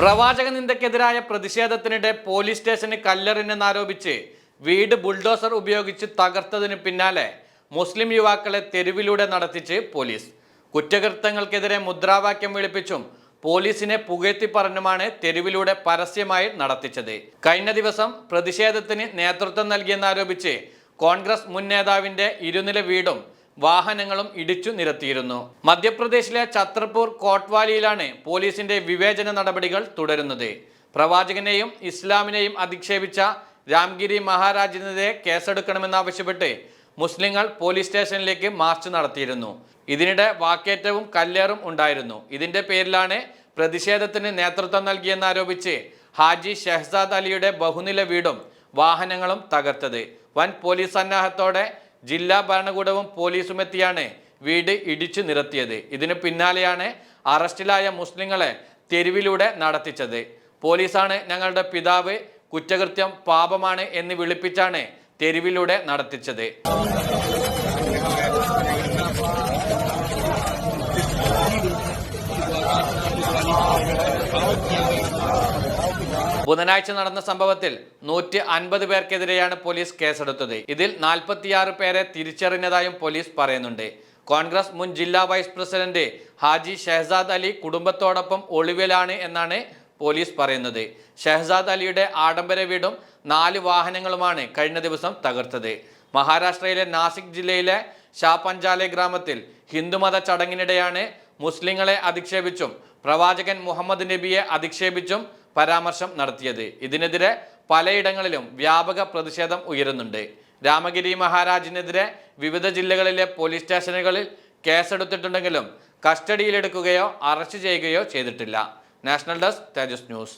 പ്രവാചക നിന്ദക്കെതിരായ പ്രതിഷേധത്തിനിടെ പോലീസ് സ്റ്റേഷന് കല്ലെറിഞ്ഞെന്നാരോപിച്ച് വീട് ബുൾഡോസർ ഉപയോഗിച്ച് തകർത്തതിന് പിന്നാലെ മുസ്ലിം യുവാക്കളെ തെരുവിലൂടെ നടത്തിച്ച് പോലീസ്. കുറ്റകൃത്യങ്ങൾക്കെതിരെ മുദ്രാവാക്യം വിളിപ്പിച്ചും പോലീസിനെ പുകഴ്ത്തി പറഞ്ഞുമാണ് തെരുവിലൂടെ പരസ്യമായി നടത്തിച്ചത്. കഴിഞ്ഞ ദിവസം പ്രതിഷേധത്തിന് നേതൃത്വം നൽകിയെന്നാരോപിച്ച് കോൺഗ്രസ് മുൻ നേതാവിന്റെ ഇരുനില വീടും വാഹനങ്ങളും ഇടിച്ചു നിരത്തിയിരുന്നു. മധ്യപ്രദേശിലെ ഛത്രപൂർ കോട്ട്വാലിയിലാണ് പോലീസിന്റെ വിവേചന നടപടികൾ തുടരുന്നത്. പ്രവാചകനെയും ഇസ്ലാമിനെയും അധിക്ഷേപിച്ച രാംഗിരി മഹാരാജിനെതിരെ കേസെടുക്കണമെന്നാവശ്യപ്പെട്ട് മുസ്ലിങ്ങൾ പോലീസ് സ്റ്റേഷനിലേക്ക് മാർച്ച് നടത്തിയിരുന്നു. ഇതിനിടെ വാക്കേറ്റവും കല്ലേറും ഉണ്ടായിരുന്നു. ഇതിന്റെ പേരിലാണ് പ്രതിഷേധത്തിന് നേതൃത്വം നൽകിയെന്നാരോപിച്ച് ഹാജി ഷെഹ്സാദ് അലിയുടെ ബഹുനില വീടും വാഹനങ്ങളും തകർത്തത്. വൻ പോലീസ് സന്നാഹത്തോടെ ജില്ലാ ഭരണകൂടവും പോലീസും എത്തിയാണ് വീട് ഇടിച്ചു നിരത്തിയത്. ഇതിനു പിന്നാലെയാണ് അറസ്റ്റിലായ മുസ്ലിങ്ങളെ തെരുവിലൂടെ നടത്തിച്ചത്. പോലീസാണ് ഞങ്ങളുടെ പിതാവ് കുറ്റകൃത്യം പാപമാണ് എന്ന് വിളിപ്പിച്ചാണ് തെരുവിലൂടെ നടത്തിച്ചത്. ബുധനാഴ്ച നടന്ന സംഭവത്തിൽ നൂറ്റി അൻപത് പേർക്കെതിരെയാണ് പോലീസ് കേസെടുത്തത്. ഇതിൽ നാൽപ്പത്തിയാറ് പേരെ തിരിച്ചറിഞ്ഞതായും പോലീസ് പറയുന്നുണ്ട്. കോൺഗ്രസ് മുൻ ജില്ലാ വൈസ് പ്രസിഡന്റ് ഹാജി ഷെഹസാദ് അലി കുടുംബത്തോടൊപ്പം ഒളിവിലാണ് എന്നാണ് പോലീസ് പറയുന്നത്. ഷെഹസാദ് അലിയുടെ ആഡംബര വീടും നാല് വാഹനങ്ങളുമാണ് കഴിഞ്ഞ ദിവസം തകർത്തത്. മഹാരാഷ്ട്രയിലെ നാസിക് ജില്ലയിലെ ഷാപഞ്ചാലെ ഗ്രാമത്തിൽ ഹിന്ദുമത ചടങ്ങിനിടെയാണ് മുസ്ലിങ്ങളെ അധിക്ഷേപിച്ചും പ്രവാചകൻ മുഹമ്മദ് നബിയെ അധിക്ഷേപിച്ചും പരാമർശം നടത്തിയത്. ഇതിനെതിരെ പലയിടങ്ങളിലും വ്യാപക പ്രതിഷേധം ഉയരുന്നുണ്ട്. രാമഗിരി മഹാരാജിനെതിരെ വിവിധ ജില്ലകളിലെ പോലീസ് സ്റ്റേഷനുകളിൽ കേസെടുത്തിട്ടുണ്ടെങ്കിലും കസ്റ്റഡിയിലെടുക്കുകയോ അറസ്റ്റ് ചെയ്യുകയോ ചെയ്തിട്ടില്ല. National desk Tejas news.